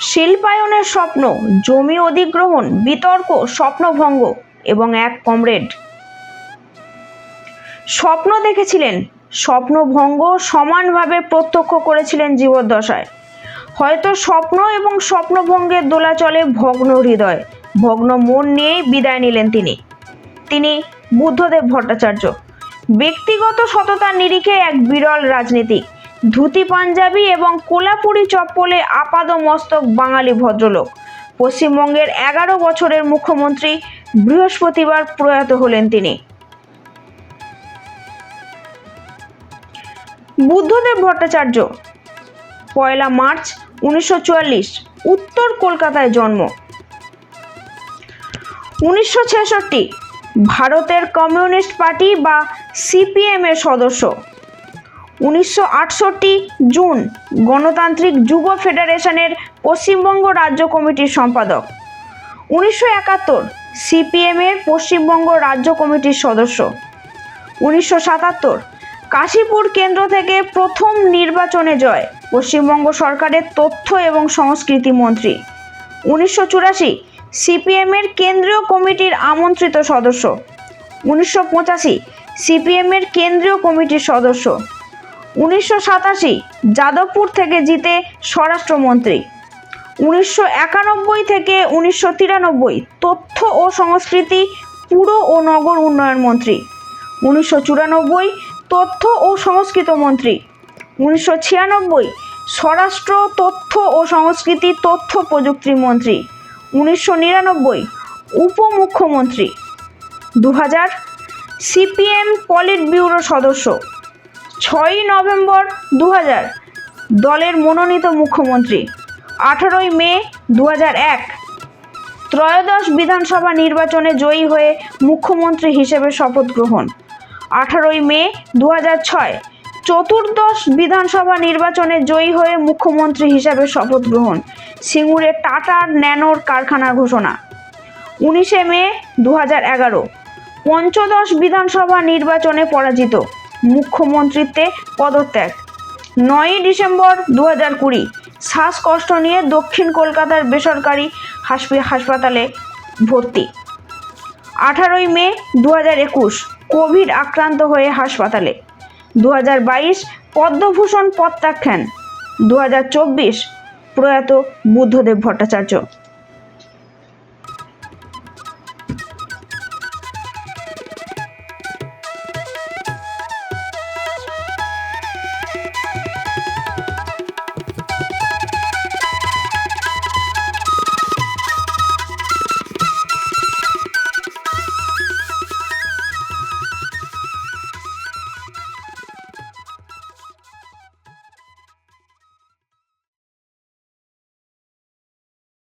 শিল্পায়নের স্বপ্ন, জমি অধিগ্রহণ, বিতর্ক, স্বপ্নভঙ্গ এবং এক কমরেড। স্বপ্ন দেখেছিলেন, স্বপ্নভঙ্গ সমানভাবে প্রত্যক্ষ করেছিলেন জীবদ্দশায়। হয়তো স্বপ্ন এবং স্বপ্নভঙ্গের দোলাচলে ভগ্ন হৃদয়, ভগ্ন মন নিয়েই বিদায় নিলেন তিনি। তিনি বুদ্ধদেব ভট্টাচার্য। ব্যক্তিগত সততার নিরিখে এক বিরল রাজনীতিক। ধুতি পাঞ্জাবি এবং কোলাপুরি চপ্পলে আপাদ মস্তক বাঙালি ভদ্রলোক। পশ্চিমবঙ্গের এগারো বছরের মুখ্যমন্ত্রী বৃহস্পতিবার প্রয়াত হলেন তিনি। বুদ্ধদেব ভট্টাচার্য, পয়লা মার্চ উনিশশো চুয়াল্লিশ, উত্তর কলকাতায় জন্ম। উনিশশো ছেষট্টি, ভারতের কমিউনিস্ট পার্টি বা সিপিএম এর সদস্য। উনিশশো আটষট্টি জুন গণতান্ত্রিক যুব ফেডারেশনের পশ্চিমবঙ্গ রাজ্য কমিটির সম্পাদক। উনিশশো একাত্তর সিপিএম এর পশ্চিমবঙ্গ রাজ্য কমিটির সদস্য। উনিশশো সাতাত্তর কাশীপুর কেন্দ্র থেকে প্রথম নির্বাচনে জয় পশ্চিমবঙ্গ সরকারের তথ্য এবং সংস্কৃতি মন্ত্রী। উনিশশো চুরাশি সিপিএম এর কেন্দ্রীয় কমিটির আমন্ত্রিত সদস্য। উনিশশো পঁচাশি সিপিএম এর কেন্দ্রীয় কমিটির সদস্য। উনিশশো সাতাশি যাদবপুর থেকে জিতে স্বরাষ্ট্রমন্ত্রী। উনিশশো একানব্বই থেকে উনিশশো তিরানব্বই তথ্য ও সংস্কৃতি, পুর ও নগর উন্নয়ন মন্ত্রী। উনিশশো চুরানব্বই তথ্য ও সংস্কৃত মন্ত্রী। উনিশশো ছিয়ানব্বই স্বরাষ্ট্র, তথ্য ও সংস্কৃতি, তথ্য প্রযুক্তি মন্ত্রী। উনিশশো নিরানব্বই উপমুখ্যমন্ত্রী। দু হাজার সিপিএম পলিট ব্যুরো সদস্য। ছয়ই নভেম্বর দু হাজার দলের মনোনীত মুখ্যমন্ত্রী, আঠারোই মে দু এক। ত্রয়োদশ বিধানসভা নির্বাচনে জয়ী হয়ে মুখ্যমন্ত্রী হিসেবে শপথ গ্রহণ, আঠারোই মে দু ছয়। চতুর্দশ বিধানসভা নির্বাচনে জয়ী হয়ে মুখ্যমন্ত্রী হিসাবে শপথ গ্রহণ, সিঙ্গুরে টাটার ন্যানোর কারখানা ঘোষণা, উনিশে মে দু এগারো। পঞ্চদশ বিধানসভা নির্বাচনে পরাজিত মুখ্যমন্ত্রীত্বে পদত্যাগ। নয়ই ডিসেম্বর দু হাজার কুড়ি, শ্বাসকষ্ট নিয়ে দক্ষিণ কলকাতার বেসরকারি হাসপি, হাসপাতালে ভর্তি। আঠারোই মে দু হাজার একুশ, কোভিড আক্রান্ত হয়ে হাসপাতালে। দু হাজার বাইশ, পদ্মভূষণ প্রত্যাখ্যান দু হাজার চব্বিশ, প্রয়াত বুদ্ধদেব ভট্টাচার্য।